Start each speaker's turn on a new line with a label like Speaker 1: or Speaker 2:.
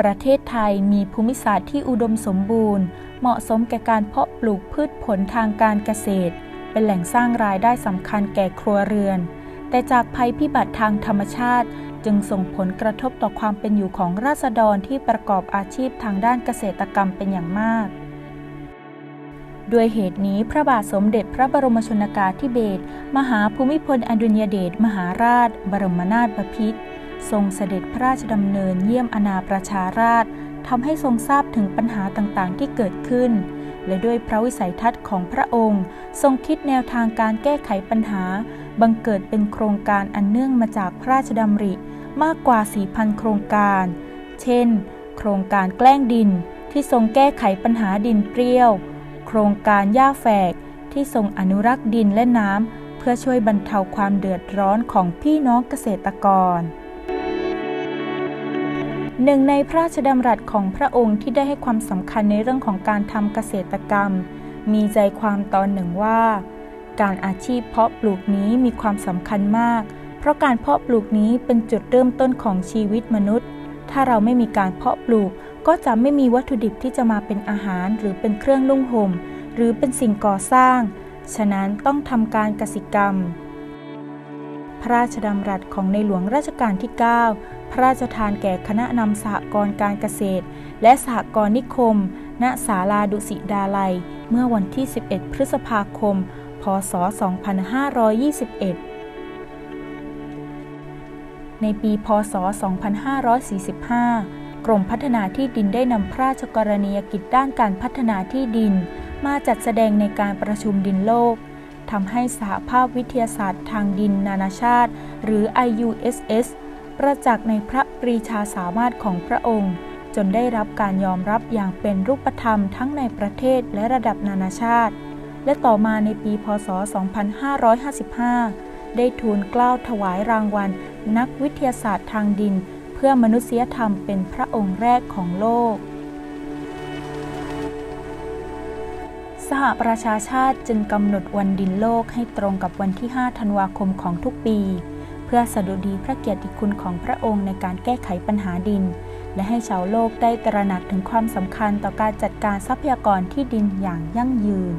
Speaker 1: ประเทศไทยมีภูมิศาสตร์ที่อุดมสมบูรณ์ เหมาะสมแก่การเพาะปลูกพืชผลทางการเกษตร เป็นแหล่งสร้างรายได้สำคัญแก่ครัวเรือน แต่จากภัยพิบัติทางธรรมชาติจึงส่งผลกระทบต่อความเป็นอยู่ของราษฎรที่ประกอบอาชีพทางด้านเกษตรกรรมเป็นอย่างมาก ด้วยเหตุนี้พระบาทสมเด็จพระบรมชนกาธิเบศรมหาภูมิพลอดุลยเดชมหาราช บรมนาถบพิตร ทรงเสด็จพระราชดำเนินเยี่ยมอาณาประชาราชทำให้ทรงทราบถึงปัญหาต่างๆ ที่เกิดขึ้น และด้วยพระวิสัยทัศน์ของพระองค์ ทรงคิดแนวทางการแก้ไขปัญหา บังเกิดเป็นโครงการอันเนื่องมาจากพระราชดำริมากกว่า 4,000 โครงการ เช่น โครงการแกล้งดินที่ทรงแก้ไขปัญหาดินเปรี้ยว โครงการหญ้าแฝกที่ทรงอนุรักษ์ดินและน้ำเพื่อช่วยบรรเทาความเดือดร้อนของพี่น้องเกษตรกร หนึ่งในพระราชดำรัสของพระองค์ที่ได้ให้ความสำคัญในเรื่องของการทำเกษตรกรรม มีใจความตอนหนึ่งว่า การอาชีพเพาะปลูกนี้มีความสำคัญมาก เพราะการเพาะปลูกนี้เป็นจุดเริ่มต้นของชีวิตมนุษย์ ถ้าเราไม่มีการเพาะปลูก ก็จะไม่มีวัตถุดิบที่จะมาเป็นอาหารหรือเป็นเครื่องนุ่งห่มหรือเป็นสิ่งก่อสร้าง ฉะนั้นต้องทำการกสิกรรม ระราชดำรัสของในหลวงรัชกาลที่ 9 พระราชทานแก่คณะนำสหกรณ์การเกษตร และสหกรณ์นิคม ณศาลาดุสิดาลัย เมื่อวันที่ 11 พฤษภาคม พศ 2521ในปี พศ 2545 กรมพัฒนาที่ดินได้นำพระราชกรณียกิจด้านการพัฒนาที่ดิน มาจัดแสดงในการประชุมดินโลก ทำให้สหภาพวิทยาศาสตร์ทางดินนานาชาติ หรือ IUSS ประจักษ์ในพระปรีชาสามารถของพระองค์ จนได้รับการยอมรับอย่างเป็นรูปธรรมทั้งในประเทศและระดับนานาชาติ และต่อมาในปี พศ 2555 ได้ทูลกล้าวถวายรางวัล นักวิทยาศาสตร์ทางดิน เพื่อมนุษยธรรมเป็นพระองค์แรกของโลก สหประชาชาติจึงกำหนดวันดินโลกให้ตรงกับวันที่ 5 ธันวาคมของทุกปี เพื่อสดุดีพระเกียรติคุณของพระองค์ในการแก้ไขปัญหาดิน และให้ชาวโลกได้ตระหนักถึงความสำคัญต่อการจัดการทรัพยากรที่ดินอย่างยั่งยืน